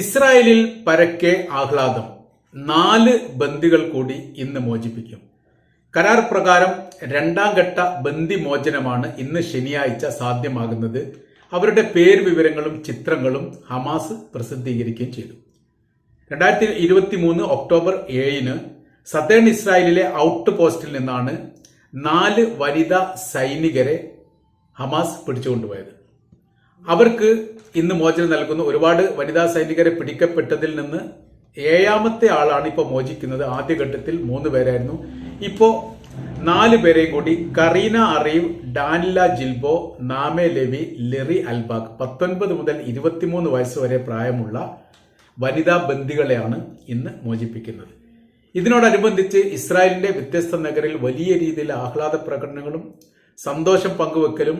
ഇസ്രായേലിൽ പരക്കെ ആഹ്ലാദം. നാല് ബന്ദികൾ കൂടി ഇന്ന് മോചിപ്പിക്കും. കരാർ പ്രകാരം രണ്ടാം ഘട്ട ബന്ദി മോചനമാണ് ഇന്ന് ശനിയാഴ്ച സാധ്യമാകുന്നത്. അവരുടെ പേര് വിവരങ്ങളും ചിത്രങ്ങളും ഹമാസ് പ്രസിദ്ധീകരിക്കുകയും ചെയ്തു. രണ്ടായിരത്തി ഇരുപത്തി മൂന്ന് ഒക്ടോബർ ഏഴിന് സതേൺ ഇസ്രായേലിലെ ഔട്ട് പോസ്റ്റിൽ നിന്നാണ് നാല് വനിതാ സൈനികരെ ഹമാസ് പിടിച്ചുകൊണ്ടുപോയത്. അവർക്ക് ഇന്ന് മോചനം നൽകുന്ന ഒരുപാട് വനിതാ സൈനികരെ പിടിക്കപ്പെട്ടതിൽ നിന്ന് ഏഴാമത്തെ ആളാണ് ഇപ്പോൾ മോചിക്കുന്നത്. ആദ്യഘട്ടത്തിൽ മൂന്ന് പേരായിരുന്നു. ഇപ്പോൾ നാല് പേരെയും കൂടി കറീന അറീവ് ഡാനില ജിൽബോ നാമെ ലെവി ലെറി അൽബാഗ്. പത്തൊൻപത് മുതൽ ഇരുപത്തിമൂന്ന് വയസ്സ് വരെ പ്രായമുള്ള വനിതാ ബന്ദികളെയാണ് ഇന്ന് മോചിപ്പിക്കുന്നത്. ഇതിനോടനുബന്ധിച്ച് ഇസ്രായേലിന്റെ വ്യത്യസ്ത നഗരിൽ വലിയ രീതിയിൽ ആഹ്ലാദ പ്രകടനങ്ങളും സന്തോഷം പങ്കുവെക്കലും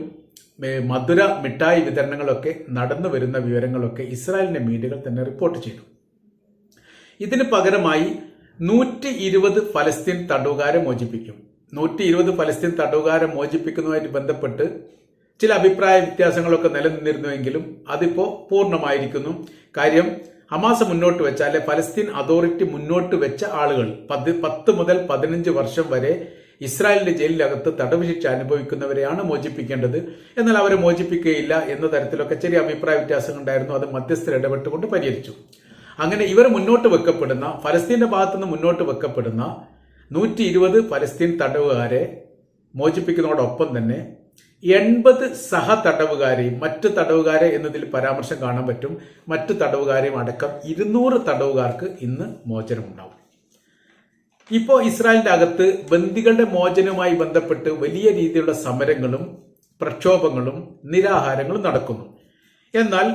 മധുര മിഠായി വിതരണങ്ങളൊക്കെ നടന്നു വരുന്ന വിവരങ്ങളൊക്കെ ഇസ്രായേലിന്റെ മീഡിയകൾ തന്നെ റിപ്പോർട്ട് ചെയ്തു. ഇതിന് പകരമായി നൂറ്റി ഇരുപത് ഫലസ്തീൻ തടവുകാരെ മോചിപ്പിക്കും. നൂറ്റി ഇരുപത് ഫലസ്തീൻ തടവുകാരെ മോചിപ്പിക്കുന്നതുമായിട്ട് ബന്ധപ്പെട്ട് ചില അഭിപ്രായ വ്യത്യാസങ്ങളൊക്കെ നിലനിന്നിരുന്നുവെങ്കിലും അതിപ്പോ പൂർണമായിരിക്കുന്നു. കാര്യം ഹമാസ് മുന്നോട്ട് വെച്ച അല്ലെ ഫലസ്തീൻ അതോറിറ്റി മുന്നോട്ട് വെച്ച ആളുകൾ പത്ത് പത്ത് മുതൽ പതിനഞ്ച് വർഷം വരെ ഇസ്രായേലിന്റെ ജയിലിനകത്ത് തടവ് ശിക്ഷ അനുഭവിക്കുന്നവരെയാണ് മോചിപ്പിക്കേണ്ടത്. എന്നാൽ അവരെ മോചിപ്പിക്കുകയില്ല എന്ന തരത്തിലൊക്കെ ചെറിയ അഭിപ്രായ വ്യത്യാസങ്ങൾ ഉണ്ടായിരുന്നു അത് മധ്യസ്ഥർ ഇടപെട്ടുകൊണ്ട് പരിഹരിച്ചു. അങ്ങനെ ഇവർ മുന്നോട്ട് വെക്കപ്പെടുന്ന ഫലസ്തീന്റെ ഭാഗത്തുനിന്ന് മുന്നോട്ട് വെക്കപ്പെടുന്ന നൂറ്റി ഇരുപത് ഫലസ്തീൻ തടവുകാരെ മോചിപ്പിക്കുന്നതോടൊപ്പം തന്നെ എൺപത് സഹ തടവുകാരെയും മറ്റ് തടവുകാരെ എന്നതിൽ പരാമർശം കാണാൻ പറ്റും. മറ്റ് തടവുകാരെയും അടക്കം ഇരുന്നൂറ് തടവുകാർക്ക് ഇന്ന് മോചനമുണ്ടാവും. ഇപ്പോൾ ഇസ്രായേലിന്റെ അകത്ത് ബന്ദികളുടെ മോചനവുമായി ബന്ധപ്പെട്ട് വലിയ രീതിയിലുള്ള സമരങ്ങളും പ്രക്ഷോഭങ്ങളും നിരാഹാരങ്ങളും നടക്കുന്നു. എന്നാൽ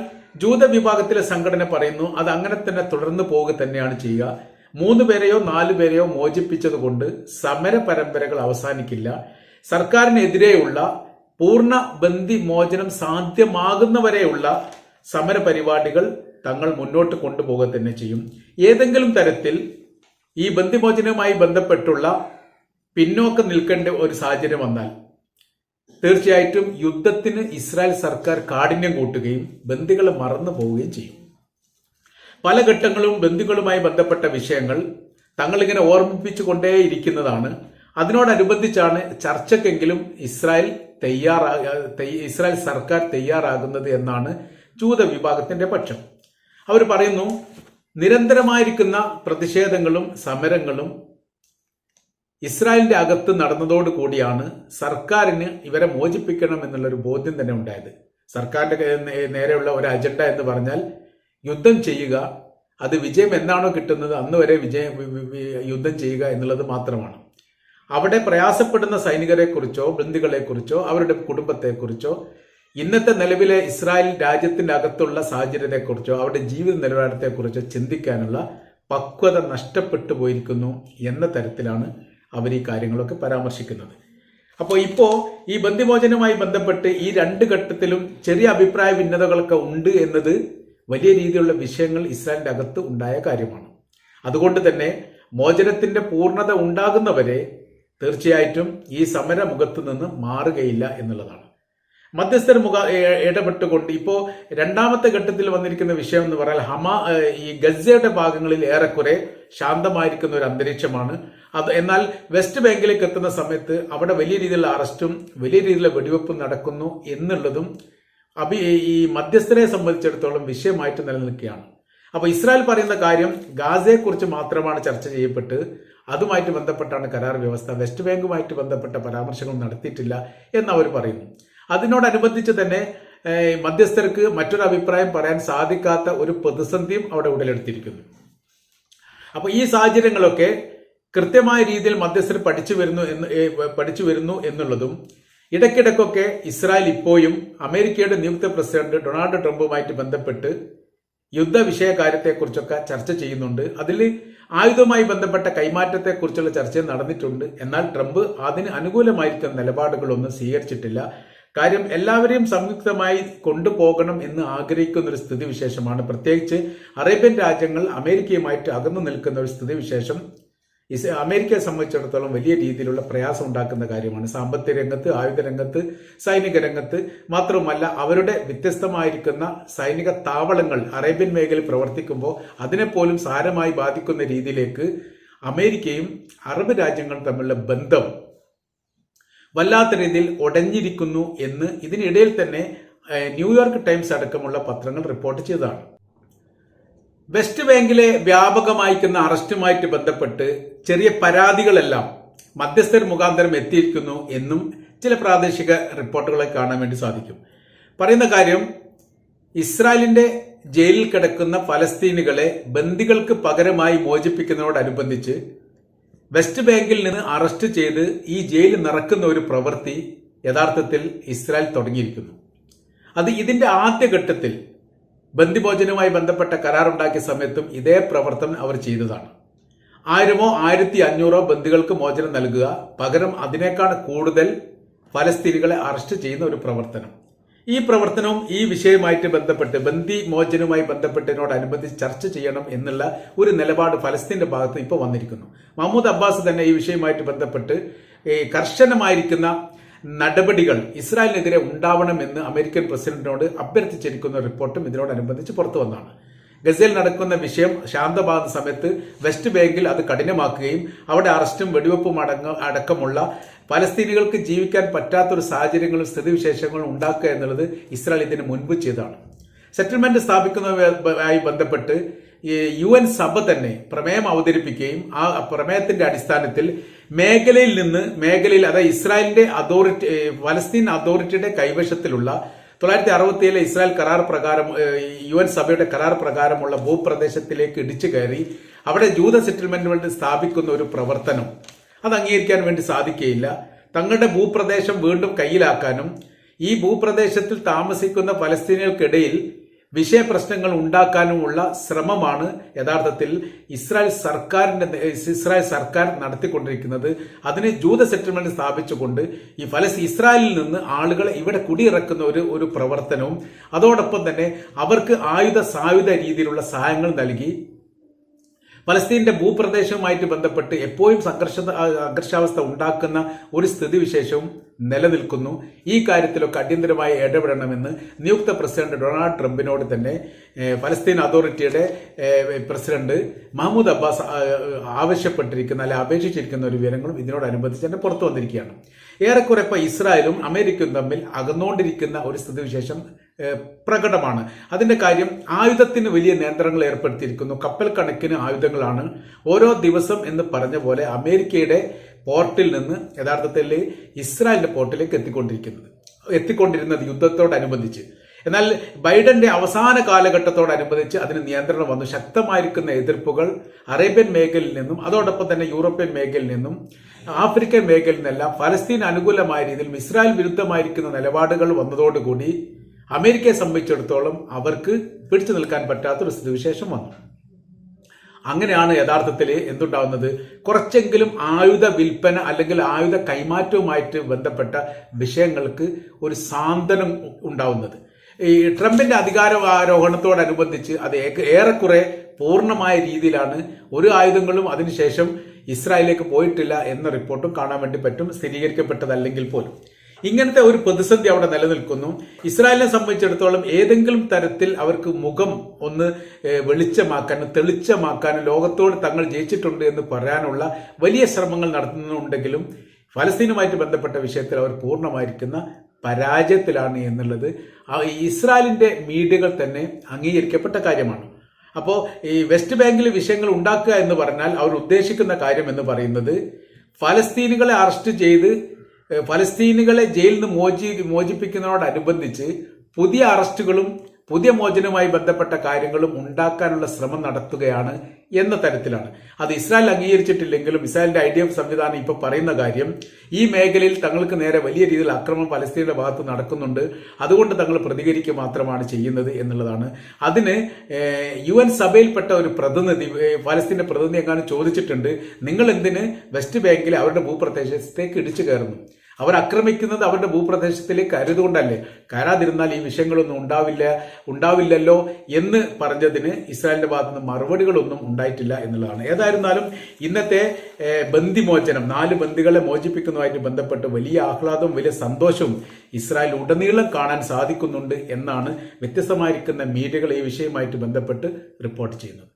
ജൂത വിഭാഗത്തിലെ സംഘടന പറയുന്നു അത് അങ്ങനെ തന്നെ തുടർന്ന് പോവുക തന്നെയാണ് ചെയ്യുക. മൂന്ന് പേരെയോ നാലു പേരെയോ മോചിപ്പിച്ചതുകൊണ്ട് സമര പരമ്പരകൾ അവസാനിക്കില്ല. സർക്കാരിനെതിരെയുള്ള പൂർണ ബന്ദി മോചനം സാധ്യമാകുന്നവരെയുള്ള സമര പരിപാടികൾ തങ്ങൾ മുന്നോട്ട് കൊണ്ടുപോകുക തന്നെ ചെയ്യും. ഏതെങ്കിലും തരത്തിൽ ഈ ബന്ധുമോചനവുമായി ബന്ധപ്പെട്ടുള്ള പിന്നോക്കം നിൽക്കേണ്ട ഒരു സാഹചര്യം വന്നാൽ തീർച്ചയായിട്ടും യുദ്ധത്തിന് ഇസ്രായേൽ സർക്കാർ കാഠിന്യം കൂട്ടുകയും ബന്ദികളെ മറന്നു പോവുകയും ചെയ്യും. പല ഘട്ടങ്ങളും ബന്ധുക്കളുമായി ബന്ധപ്പെട്ട വിഷയങ്ങൾ തങ്ങളിങ്ങനെ ഓർമ്മിപ്പിച്ചു കൊണ്ടേയിരിക്കുന്നതാണ് അതിനോടനുബന്ധിച്ചാണ് ചർച്ചയ്ക്കെങ്കിലും ഇസ്രായേൽ തയ്യാറാ ഇസ്രായേൽ സർക്കാർ തയ്യാറാകുന്നത് എന്നാണ് ജൂത വിഭാഗത്തിന്റെ പക്ഷം. അവർ പറയുന്നു നിരന്തരമായിരിക്കുന്ന പ്രതിഷേധങ്ങളും സമരങ്ങളും ഇസ്രായേലിന്റെ അകത്ത് നടന്നതോട് കൂടിയാണ് സർക്കാരിന് ഇവരെ മോചിപ്പിക്കണം എന്നുള്ളൊരു ബോധ്യം തന്നെ ഉണ്ടായത്. സർക്കാരിന്റെ നേരെയുള്ള ഒരു അജണ്ട എന്ന് പറഞ്ഞാൽ യുദ്ധം ചെയ്യുക അത് വിജയം എന്നാണോ കിട്ടുന്നത് അന്ന് വരെ വിജയം യുദ്ധം ചെയ്യുക എന്നുള്ളത് മാത്രമാണ്. അവിടെ പ്രയാസപ്പെടുന്ന സൈനികരെക്കുറിച്ചോ ബന്ധുക്കളെക്കുറിച്ചോ അവരുടെ കുടുംബത്തെക്കുറിച്ചോ ഇന്നത്തെ നിലവിലെ ഇസ്രായേൽ രാജ്യത്തിന്റെ അകത്തുള്ള സാഹചര്യത്തെക്കുറിച്ചോ അവരുടെ ജീവിത നിലവാരത്തെക്കുറിച്ചോ ചിന്തിക്കാനുള്ള പക്വത നഷ്ടപ്പെട്ടു പോയിരിക്കുന്നു എന്ന തരത്തിലാണ് അവർ ഈ കാര്യങ്ങളൊക്കെ പരാമർശിക്കുന്നത്. അപ്പോൾ ഇപ്പോൾ ഈ ബന്ധിമോചനവുമായി ബന്ധപ്പെട്ട് ഈ രണ്ട് ഘട്ടത്തിലും ചെറിയ അഭിപ്രായ ഭിന്നതകളൊക്കെ ഉണ്ട് എന്നത് വലിയ രീതിയിലുള്ള വിഷയങ്ങൾ ഇസ്രായേലിന്റെ അകത്ത് ഉണ്ടായ കാര്യമാണ്. അതുകൊണ്ട് തന്നെ മോചനത്തിന്റെ പൂർണത ഉണ്ടാകുന്നവരെ തീർച്ചയായിട്ടും ഈ സമരമുഖത്ത് നിന്ന് മാറുകയില്ല എന്നുള്ളതാണ്. മധ്യസ്ഥർ മുഖ ഇടപെട്ടുകൊണ്ട് ഇപ്പോൾ രണ്ടാമത്തെ ഘട്ടത്തിൽ വന്നിരിക്കുന്ന വിഷയം എന്ന് പറഞ്ഞാൽ ഹമാ ഈ ഗസയുടെ ഭാഗങ്ങളിൽ ഏറെക്കുറെ ശാന്തമായിരിക്കുന്ന ഒരു അന്തരീക്ഷമാണ്. അത് എന്നാൽ വെസ്റ്റ് ബാങ്കിലേക്ക് എത്തുന്ന സമയത്ത് അവിടെ വലിയ രീതിയിലുള്ള അറസ്റ്റും വലിയ രീതിയിലുള്ള വെടിവെപ്പും നടക്കുന്നു എന്നുള്ളതും അഭി ഈ മധ്യസ്ഥരെ സംബന്ധിച്ചിടത്തോളം വിഷയമായിട്ട് നിലനിൽക്കുകയാണ്. അപ്പോൾ ഇസ്രായേൽ പറയുന്ന കാര്യം ഗാസയെക്കുറിച്ച് മാത്രമാണ് ചർച്ച ചെയ്യപ്പെട്ട് അതുമായിട്ട് ബന്ധപ്പെട്ടാണ് കരാർ വ്യവസ്ഥ. വെസ്റ്റ് ബാങ്കുമായിട്ട് ബന്ധപ്പെട്ട പരാമർശങ്ങൾ നടത്തിയിട്ടില്ല എന്നവർ പറയുന്നു. അതിനോടനുബന്ധിച്ച് തന്നെ മധ്യസ്ഥർക്ക് മറ്റൊരു അഭിപ്രായം പറയാൻ സാധിക്കാത്ത ഒരു പ്രതിസന്ധിയും അവിടെ ഉടലെടുത്തിരിക്കുന്നു. അപ്പൊ ഈ സാഹചര്യങ്ങളൊക്കെ കൃത്യമായ രീതിയിൽ മധ്യസ്ഥർ പഠിച്ചു വരുന്നു എന്ന് പഠിച്ചു വരുന്നു എന്നുള്ളതും ഇടയ്ക്കിടയ്ക്കൊക്കെ ഇസ്രായേൽ ഇപ്പോഴും അമേരിക്കയുടെ നിയുക്ത പ്രസിഡന്റ് ഡൊണാൾഡ് ട്രംപുമായിട്ട് ബന്ധപ്പെട്ട് യുദ്ധ കാര്യത്തെക്കുറിച്ചൊക്കെ ചർച്ച ചെയ്യുന്നുണ്ട്. അതിൽ ആയുധവുമായി ബന്ധപ്പെട്ട കൈമാറ്റത്തെക്കുറിച്ചുള്ള ചർച്ച നടന്നിട്ടുണ്ട്. എന്നാൽ ട്രംപ് അതിന് അനുകൂലമായിരിക്കുന്ന നിലപാടുകളൊന്നും സ്വീകരിച്ചിട്ടില്ല. കാര്യം എല്ലാവരെയും സംയുക്തമായി കൊണ്ടുപോകണം എന്ന് ആഗ്രഹിക്കുന്ന ഒരു സ്ഥിതിവിശേഷമാണ്. പ്രത്യേകിച്ച് അറേബ്യൻ രാജ്യങ്ങൾ അമേരിക്കയുമായിട്ട് അകന്നു നിൽക്കുന്ന ഒരു സ്ഥിതിവിശേഷം ഇസ് അമേരിക്കയെ സംബന്ധിച്ചിടത്തോളം വലിയ രീതിയിലുള്ള പ്രയാസം ഉണ്ടാക്കുന്ന കാര്യമാണ്. സാമ്പത്തിക രംഗത്ത് ആയുധ രംഗത്ത് സൈനിക രംഗത്ത് മാത്രവുമല്ല അവരുടെ വ്യത്യസ്തമായിരിക്കുന്ന സൈനിക താവളങ്ങൾ അറേബ്യൻ മേഖലയിൽ പ്രവർത്തിക്കുമ്പോൾ അതിനെപ്പോലും സാരമായി ബാധിക്കുന്ന രീതിയിലേക്ക് അമേരിക്കയും അറബ് രാജ്യങ്ങളും തമ്മിലുള്ള ബന്ധം വല്ലാത്ത രീതിയിൽ ഒടഞ്ഞിരിക്കുന്നു എന്ന് ഇതിനിടയിൽ തന്നെ ന്യൂയോർക്ക് ടൈംസ് അടക്കമുള്ള പത്രങ്ങൾ റിപ്പോർട്ട് ചെയ്തതാണ്. വെസ്റ്റ് ബാങ്കിലെ വ്യാപകമായിരിക്കുന്ന അറസ്റ്റുമായിട്ട് ബന്ധപ്പെട്ട് ചെറിയ പരാതികളെല്ലാം മധ്യസ്ഥർ മുഖാന്തരം എത്തിയിരിക്കുന്നു എന്നും ചില പ്രാദേശിക റിപ്പോർട്ടുകളെ കാണാൻ വേണ്ടി സാധിക്കും. പറയുന്ന കാര്യം ഇസ്രായേലിന്റെ ജയിലിൽ കിടക്കുന്ന ഫലസ്തീനുകളെ ബന്ദികൾക്ക് പകരമായി മോചിപ്പിക്കുന്നതോടനുബന്ധിച്ച് വെസ്റ്റ് ബാങ്കിൽ നിന്ന് അറസ്റ്റ് ചെയ്ത് ഈ ജയിലിൽ നിറക്കുന്ന ഒരു പ്രവൃത്തി യഥാർത്ഥത്തിൽ ഇസ്രായേൽ തുടങ്ങിയിരിക്കുന്നു. അത് ഇതിന്റെ ആദ്യഘട്ടത്തിൽ ബന്ദിഭോജനവുമായി ബന്ധപ്പെട്ട കരാറുണ്ടാക്കിയ സമയത്തും ഇതേ പ്രവർത്തനം അവർ ചെയ്തതാണ്. ആയിരമോ ആയിരത്തി അഞ്ഞൂറോ ബന്ദികൾക്ക് മോചനം നൽകുക പകരം അതിനേക്കാൾ കൂടുതൽ ഫലസ്തീനികളെ അറസ്റ്റ് ചെയ്യുന്ന ഒരു പ്രവർത്തനം. ഈ പ്രവർത്തനവും ഈ വിഷയവുമായിട്ട് ബന്ധപ്പെട്ട് ബന്ദി മോചനവുമായി ബന്ധപ്പെട്ടതിനോടനുബന്ധിച്ച് ചർച്ച ചെയ്യണം എന്നുള്ള ഒരു നിലപാട് ഫലസ്തീന്റെ ഭാഗത്ത് ഇപ്പോൾ വന്നിരിക്കുന്നു. മഹമ്മൂദ് അബ്ബാസ് തന്നെ ഈ വിഷയവുമായിട്ട് ബന്ധപ്പെട്ട് കർശനമായിരിക്കുന്ന നടപടികൾ ഇസ്രായേലിനെതിരെ ഉണ്ടാവണമെന്ന് അമേരിക്കൻ പ്രസിഡന്റിനോട് അഭ്യർത്ഥിച്ചിരിക്കുന്ന റിപ്പോർട്ടും ഇതിനോടനുബന്ധിച്ച് പുറത്തു വന്നതാണ് ഗസയിൽ നടക്കുന്ന വിഷയം ശാന്തമാകുന്ന സമയത്ത് വെസ്റ്റ് ബാങ്കിൽ അത് കഠിനമാക്കുകയും അവിടെ അറസ്റ്റും വെടിവെപ്പും അടങ്ങ അടക്കമുള്ള പലസ്തീനികൾക്ക് ജീവിക്കാൻ പറ്റാത്തൊരു സാഹചര്യങ്ങളും സ്ഥിതിവിശേഷങ്ങളും ഉണ്ടാക്കുക എന്നുള്ളത് ഇസ്രായേൽ ഇതിന് മുൻപ് ചെയ്തതാണ്. സെറ്റിൽമെന്റ് സ്ഥാപിക്കുന്നതുമായി ബന്ധപ്പെട്ട് യു എൻ സഭ തന്നെ പ്രമേയം അവതരിപ്പിക്കുകയും ആ പ്രമേയത്തിന്റെ അടിസ്ഥാനത്തിൽ മേഖലയിൽ നിന്ന് മേഖലയിൽ അതായത് ഇസ്രായേലിന്റെ അതോറിറ്റി പലസ്തീൻ അതോറിറ്റിയുടെ കൈവശത്തിലുള്ള തൊള്ളായിരത്തി അറുപത്തിയേഴിലെ ഇസ്രായേൽ കരാർ പ്രകാരം യു എൻ സഭയുടെ കരാർ പ്രകാരമുള്ള ഭൂപ്രദേശത്തിലേക്ക് ഇടിച്ചു കയറി അവിടെ ജൂത സെറ്റിൽമെന്റ് വേണ്ടി സ്ഥാപിക്കുന്ന ഒരു പ്രവർത്തനം. അത് അംഗീകരിക്കാൻ വേണ്ടി സാധിക്കുകയില്ല. തങ്ങളുടെ ഭൂപ്രദേശം വീണ്ടും കയ്യിലാക്കാനും ഈ ഭൂപ്രദേശത്തിൽ താമസിക്കുന്ന ഫലസ്തീനികൾക്കിടയിൽ വിഷയപ്രശ്നങ്ങൾ ഉണ്ടാക്കാനുമുള്ള ശ്രമമാണ് യഥാർത്ഥത്തിൽ ഇസ്രായേൽ സർക്കാരിന്റെ ഇസ്രായേൽ സർക്കാർ നടത്തിക്കൊണ്ടിരിക്കുന്നത് അതിന് ജൂത സെറ്റിൽമെന്റ് സ്ഥാപിച്ചുകൊണ്ട് ഈ ഫലസ് ഇസ്രായേലിൽ നിന്ന് ആളുകളെ ഇവിടെ കുടിയിറക്കുന്ന ഒരു ഒരു പ്രവർത്തനവും അതോടൊപ്പം തന്നെ അവർക്ക് ആയുധ സായുധ രീതിയിലുള്ള സഹായങ്ങൾ നൽകി പലസ്തീന്റെ ഭൂപ്രദേശവുമായിട്ട് ബന്ധപ്പെട്ട് എപ്പോഴും സംഘർഷ സംഘർഷാവസ്ഥ ഉണ്ടാക്കുന്ന ഒരു സ്ഥിതിവിശേഷവും നിലനിൽക്കുന്നു. ഈ കാര്യത്തിലൊക്കെ അടിയന്തരമായി ഇടപെടണമെന്ന് നിയുക്ത പ്രസിഡന്റ് ഡൊണാൾഡ് ട്രംപിനോട് തന്നെ ഫലസ്തീൻ അതോറിറ്റിയുടെ പ്രസിഡന്റ് മഹമ്മൂദ് അബ്ബാസ് ആവശ്യപ്പെട്ടിരിക്കുന്ന അല്ലെ അപേക്ഷിച്ചിരിക്കുന്ന ഒരു വിവരങ്ങളും ഇതിനോടനുബന്ധിച്ച് തന്നെ പുറത്തു വന്നിരിക്കുകയാണ്. ഏറെക്കുറെ ഇപ്പോൾ ഇസ്രായേലും അമേരിക്കയും തമ്മിൽ അകന്നുകൊണ്ടിരിക്കുന്ന ഒരു സ്ഥിതിവിശേഷം പ്രകടമാണ്. അതിന്റെ കാര്യം ആയുധത്തിന് വലിയ നിയന്ത്രണങ്ങൾ ഏർപ്പെടുത്തിയിരിക്കുന്നു. കപ്പൽ കണക്കിന് ആയുധങ്ങളാണ്. ഓരോ ദിവസം എന്ന് പറഞ്ഞ പോലെ അമേരിക്കയുടെ പോർട്ടിൽ നിന്ന് യഥാർത്ഥത്തിൽ ഇസ്രായേലിന്റെ പോർട്ടിലേക്ക് എത്തിക്കൊണ്ടിരിക്കുന്നത്. എത്തിക്കൊണ്ടിരുന്നത് യുദ്ധത്തോടനുബന്ധിച്ച്. എന്നാൽ ബൈഡന്റെ അവസാന കാലഘട്ടത്തോടനുബന്ധിച്ച് അതിന് നിയന്ത്രണം വന്നു. ശക്തമായിരിക്കുന്ന എതിർപ്പുകൾ അറേബ്യൻ മേഖലയിൽ നിന്നും അതോടൊപ്പം തന്നെ യൂറോപ്യൻ മേഖലയിൽ നിന്നും ആഫ്രിക്കൻ മേഖലയിൽ നിന്നെല്ലാം ഫലസ്തീൻ അനുകൂലമായ രീതിയിൽ ഇസ്രായേൽ വിരുദ്ധമായിരിക്കുന്ന നിലപാടുകൾ വന്നതോടുകൂടി അമേരിക്കയെ സംബന്ധിച്ചിടത്തോളം അവർക്ക് പിടിച്ചു നിൽക്കാൻ പറ്റാത്തൊരു സ്ഥിതിവിശേഷം വന്നു. അങ്ങനെയാണ് യഥാർത്ഥത്തിൽ എന്തുണ്ടാവുന്നത്? കുറച്ചെങ്കിലും ആയുധ വിൽപ്പന അല്ലെങ്കിൽ ആയുധ കൈമാറ്റവുമായിട്ട് ബന്ധപ്പെട്ട വിഷയങ്ങൾക്ക് ഒരു സാന്ത്വനം ഉണ്ടാവുന്നത്. ഈ ട്രംപിന്റെ അധികാരാരോഹണത്തോടനുബന്ധിച്ച് അത് ഏറെക്കുറെ പൂർണമായ രീതിയിലാണ് ഒരു ആയുധങ്ങളും അതിനുശേഷം ഇസ്രായേലിലേക്ക് പോയിട്ടില്ല എന്ന റിപ്പോർട്ടും കാണാൻ വേണ്ടി പറ്റും സ്ഥിരീകരിക്കപ്പെട്ടതല്ലെങ്കിൽ പോലും. ഇങ്ങനത്തെ ഒരു പ്രതിസന്ധി അവിടെ നിലനിൽക്കുന്നു. ഇസ്രായേലിനെ സംബന്ധിച്ചിടത്തോളം ഏതെങ്കിലും തരത്തിൽ അവർക്ക് മുഖം ഒന്ന് വെളിച്ചമാക്കാനും തെളിച്ചമാക്കാനും ലോകത്തോട് തങ്ങൾ ജയിച്ചിട്ടുണ്ട് എന്ന് പറയാനുള്ള വലിയ ശ്രമങ്ങൾ നടത്തുന്നുണ്ടെങ്കിലും ഫലസ്തീനുമായിട്ട് ബന്ധപ്പെട്ട വിഷയത്തിൽ അവർ പൂർണമായിരിക്കുന്ന പരാജയത്തിലാണ് എന്നുള്ളത്. ഇസ്രായേലിന്റെ മീഡിയകൾ തന്നെ അംഗീകരിക്കപ്പെട്ട കാര്യമാണ്. അപ്പോൾ ഈ വെസ്റ്റ് ബാങ്കിൽ വിഷയങ്ങൾ ഉണ്ടാക്കുക എന്ന് പറഞ്ഞാൽ അവർ ഉദ്ദേശിക്കുന്ന കാര്യം എന്ന് പറയുന്നത് ഫലസ്തീനുകളെ അറസ്റ്റ് ചെയ്ത് ഫലസ്തീനുകളെ ജയിലിൽ നിന്ന് മോചി മോചിപ്പിക്കുന്നതോടനുബന്ധിച്ച് പുതിയ അറസ്റ്റുകളും പുതിയ മോചനവുമായി ബന്ധപ്പെട്ട കാര്യങ്ങളും ഉണ്ടാക്കാനുള്ള ശ്രമം നടത്തുകയാണ് എന്ന തരത്തിലാണ്. അത് ഇസ്രായേൽ അംഗീകരിച്ചിട്ടില്ലെങ്കിലും ഇസ്രായേലിന്റെ ഐ ഡി എഫ് സംവിധാനം ഇപ്പൊ പറയുന്ന കാര്യം ഈ മേഖലയിൽ തങ്ങൾക്ക് നേരെ വലിയ രീതിയിൽ അക്രമം പലസ്തീനയുടെ ഭാഗത്ത് നടക്കുന്നുണ്ട്. അതുകൊണ്ട് തങ്ങൾ പ്രതികരിക്കുക മാത്രമാണ് ചെയ്യുന്നത് എന്നുള്ളതാണ്. അതിന് യു എൻ സഭയിൽപ്പെട്ട ഒരു പ്രതിനിധി പലസ്തീന്റെ പ്രതിനിധി എങ്ങാനും ചോദിച്ചിട്ടുണ്ട് നിങ്ങൾ എന്തിന് വെസ്റ്റ് ബാങ്കിലെ അവരുടെ ഭൂപ്രദേശത്തേക്ക് ഇടിച്ചു കയറുന്നു? അവർ ആക്രമിക്കുന്നത് അവരുടെ ഭൂപ്രദേശത്തിലേക്ക് കരുതുകൊണ്ടല്ലേ? കയറാതിരുന്നാൽ ഈ വിഷയങ്ങളൊന്നും ഉണ്ടാവില്ല ഉണ്ടാവില്ലല്ലോ എന്ന് പറഞ്ഞതിന് ഇസ്രായേലിന്റെ ഭാഗത്തുനിന്ന് മറുപടികളൊന്നും ഉണ്ടായിട്ടില്ല എന്നുള്ളതാണ്. ഏതായിരുന്നാലും ഇന്നത്തെ ബന്ദിമോചനം നാല് ബന്ദികളെ മോചിപ്പിക്കുന്നതുമായിട്ട് ബന്ധപ്പെട്ട് വലിയ ആഹ്ലാദവും വലിയ സന്തോഷവും ഇസ്രായേൽ ഉടനീളം കാണാൻ സാധിക്കുന്നുണ്ട് എന്നാണ് വ്യത്യസ്തമായിരിക്കുന്ന മീഡിയകൾ ഈ വിഷയവുമായിട്ട് ബന്ധപ്പെട്ട് റിപ്പോർട്ട് ചെയ്യുന്നത്.